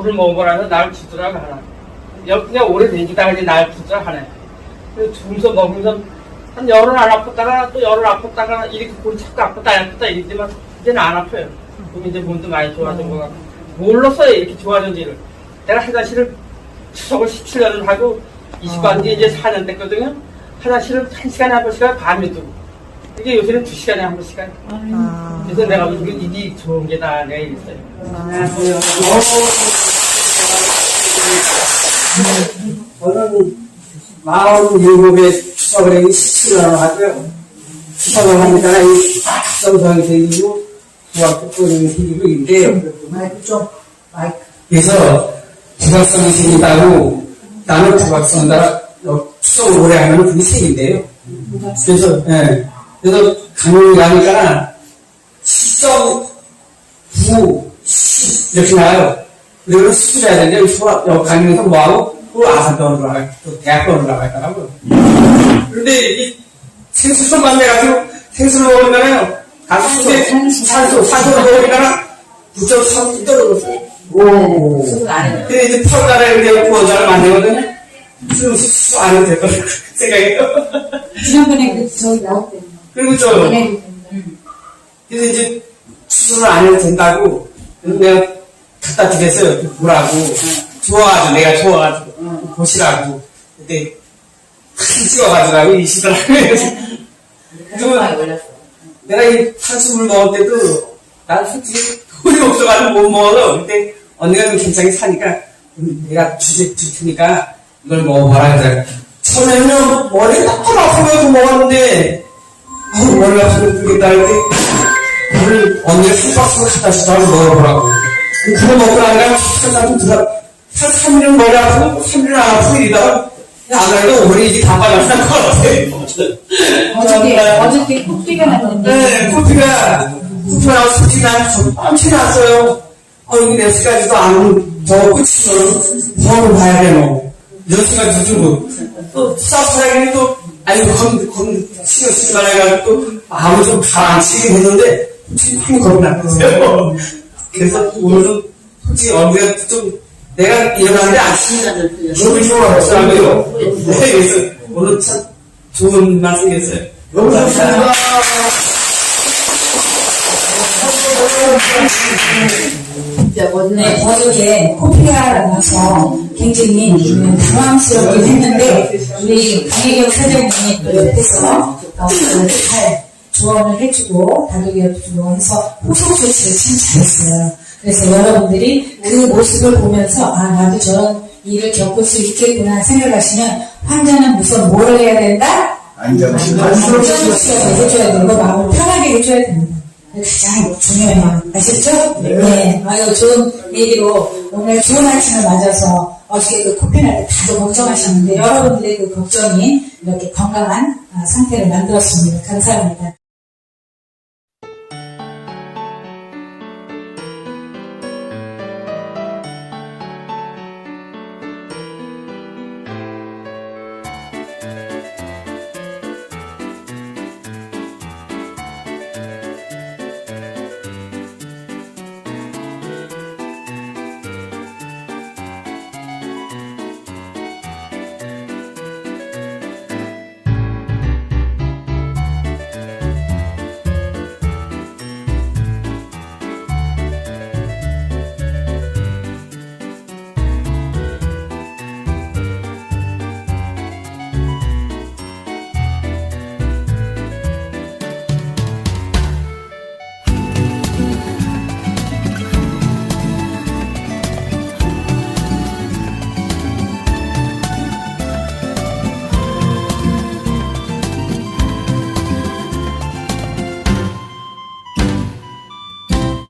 물을 먹어보라서 날 주더라고 하나. 여- 그냥 오래되니까 이제 날 주더라 하네. 주면서 먹으면서 한 열흘 안 아팠다가 또 열흘 아팠다가 이렇게 골이 자꾸 아프다 안 아프다 이랬지만 이제는 안 아파요. 그럼 이제 몸도 많이 좋아진 거 같고 몰랐어요 이렇게 좋아졌는지를. 내가 화장실을 추석을 17년을 하고 20만 뒤에 이제 4년 됐거든요. 화장실을 1시간에 한 번씩 밤에 두고. 이게 요새는 2시간에 한 번씩 가요. 아, 그래서 내가 이게 이게 좋은 게다 내가 이랬어요. 저는 마흔 일곱에 추석을 하기 17년을 하고요. 추석을 하니까 이 각성성이 생기고 중학교 또는 생기고 있는데요. 마이크 좀, 마이크. 그래서 중학성이 생긴다고 나는 중학성이다 추석을 오래 하면 그게 생긴대요. 그래서, 예. 그래서 강릉에 가니까 10.9, 10 이렇게 나와요. 그리고 수술해야 되는데, 소아, 여 강릉에서 뭐하고, 또 아산병원으로 나가, 또 대학병원으로 나가 있더라고요. 그런데 이 생수좀만 내 가지고 생수를 먹으면요. 가서 이제 산소, 산소를 먹으니까 9.3 떨어졌어요. 오. 근데 이제 털달에 이제 구워자를 만들거든요. 수, 수, 안 해도 될 거라고 생각해요. 지난번에 그, 저기 나올 때. 그리고 저, 네. 그래서 이제 수술을 안 해도 된다고. 그래서 내가 갖다 드렸어요. 뭐라고. 좋아가지고, 내가 좋아가지고. 보시라고. 그때 큰 찍어가지고 이 시더라고요. 내가 이 한숨을 먹을 때도 난 솔직히 돈이 없어가지고 못 먹어서 그때 언니가 좀 괜찮게 사니까 음, 내가 주제 줄 테니까 이걸 먹어봐라 그래. 처음에는 머리 너무 아프면서 먹었는데 머리 아프면 죽겠다 할때 그걸 언니가 술박스로 갖다 주더라고 먹어보라고 그거 먹고 나니까 한나좀 들어 한 3일은 머리 아프고 3일은 안 아프고 이러다가 안 그래도 머리 이제 다 빠져나간 것 같아 어저께, 어저께 코피가 났는데. 네, 코피가, 코피가 나서 솔직히 나는 땀치 났어요. 어, 여기 넷스까지도 안, 저 끝이면 뭐하고 봐야 되노. 이런 생각이 들고, 또, 스타프라기는 또, 아니, 건, 건, 신경 쓰지 또, 마음을 좀 가라앉히게 됐는데, 솔직히 많이 겁이 났어요. 그래서 오늘은 솔직히 언니가 좀, 내가 일어났는데 아침에 없더라고요. 네, 그래서 오늘 참 좋은 말씀이었어요. 너무 감사합니다. 네, 어저께 코피가 나서 굉장히 음, 당황스럽긴 했는데, 우리 강혜경 사장님이 또 옆에서 어, 잘 조언을 해주고, 다독여주고 해서 후속 조치를 참 잘했어요. 그래서 여러분들이 그 모습을 보면서, 아, 나도 저런 일을 겪을 수 있겠구나 생각하시면, 환자는 우선 뭘 해야 된다? 안전수치가 해줘야 되고, 마음을 편하게 해줘야 됩니다. 가장 중요해요. 아셨죠? 네. 아유, 좋은 얘기로 오늘 좋은 아침을 맞아서 어저께 그 코피 날 때 다들 걱정하셨는데 여러분들의 그 걱정이 이렇게 건강한 아, 상태를 만들었습니다. 감사합니다.